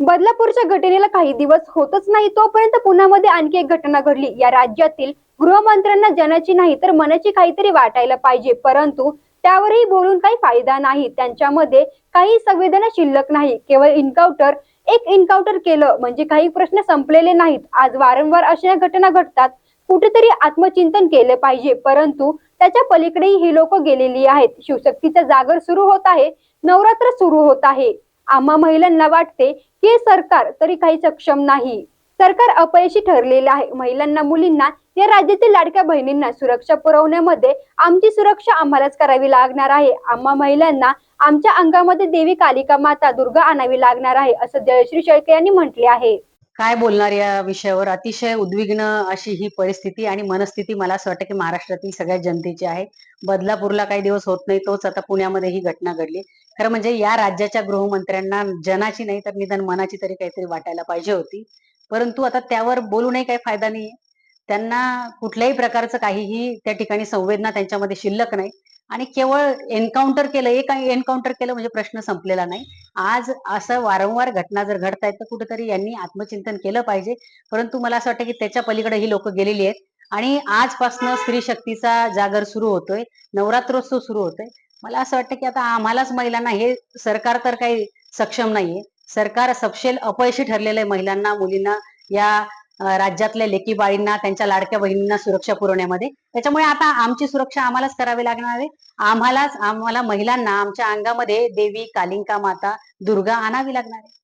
बदलापूरच्या घटनेला काही दिवस होतच नाही तोपर्यंत पुण्यामध्ये आणखी एक घटना घडली. या राज्यातील गृहमंत्र्यांना जनाची नाही तर मनाची काहीतरी वाटायला पाहिजे. परंतु त्यावरही बोलून काही फायदा नाही. त्यांच्यामध्ये काही संवेदना शिल्लक नाही. केवळ इन्काउंटर एक इन्काउंटर केलं म्हणजे काही प्रश्न संपलेले नाहीत. आज वारंवार अशा घटना घडतात. कुठेतरी आत्मचिंतन केले पाहिजे. परंतु त्याच्या पलीकडेही ही लोक गेलेली आहेत. शिवशक्तीचा जागर सुरू होत आहे. नवरात्र सुरू होत आहे. आम्हा महिलांना वाटते की सरकार तरी काही सक्षम नाही. सरकार अपयशी ठरलेले आहे. महिलांना मुलींना या राज्यातील लाडक्या बहिणींना सुरक्षा पुरवण्यामध्ये आमची सुरक्षा आम्हालाच करावी लागणार आहे. आम्हा महिलांना आमच्या अंगामध्ये देवी कालिका माता दुर्गा आणावी लागणार आहे असं जयश्री शेळके यांनी म्हटले आहे. काय बोलणार या विषयावर? अतिशय उद्विग्न अशी ही परिस्थिती आणि मनस्थिती मला असं वाटतं की महाराष्ट्रातील सगळ्या जनतेची आहे. बदलापूरला काही दिवस होत नाही तोच आता पुण्यामध्ये ही घटना घडली. खरं म्हणजे या राज्याच्या गृहमंत्र्यांना जनाची नाही तर निदान मनाची तरी काहीतरी वाटायला पाहिजे होती. परंतु आता त्यावर बोलूनही काही फायदा नाही त्यांना कुठल्याही प्रकारचं काहीही त्या ठिकाणी संवेदना त्यांच्यामध्ये शिल्लक नाही. आणि केवळ एन्काउंटर केलं एक एन्काउंटर केलं म्हणजे प्रश्न संपलेला नाही. आज असं वारंवार घटना जर घडत आहेत तर कुठेतरी यांनी आत्मचिंतन केलं पाहिजे. परंतु मला असं वाटतं की त्याच्या पलीकडे ही लोक गेलेली आहेत. आणि आजपासनं स्त्री शक्तीचा जागर सुरू होतोय. नवरात्रोत्सव सुरू होतोय. मला असं वाटतं की आता आम्हालाच महिलांना हे सरकार तर काही सक्षम नाहीये. सरकार सपशेल अपयशी ठरलेलं आहे महिलांना मुलींना या राज्यातल्या लेकी बाळींना त्यांच्या लाडक्या बहिणींना सुरक्षा पुरवण्यामध्ये. त्याच्यामुळे आता आमची सुरक्षा आम्हालाच करावी लागणार आहे. आम्हालाच आम्हाला महिलांना आमच्या अंगामध्ये देवी कालिंका माता दुर्गा आणावी लागणार आहे.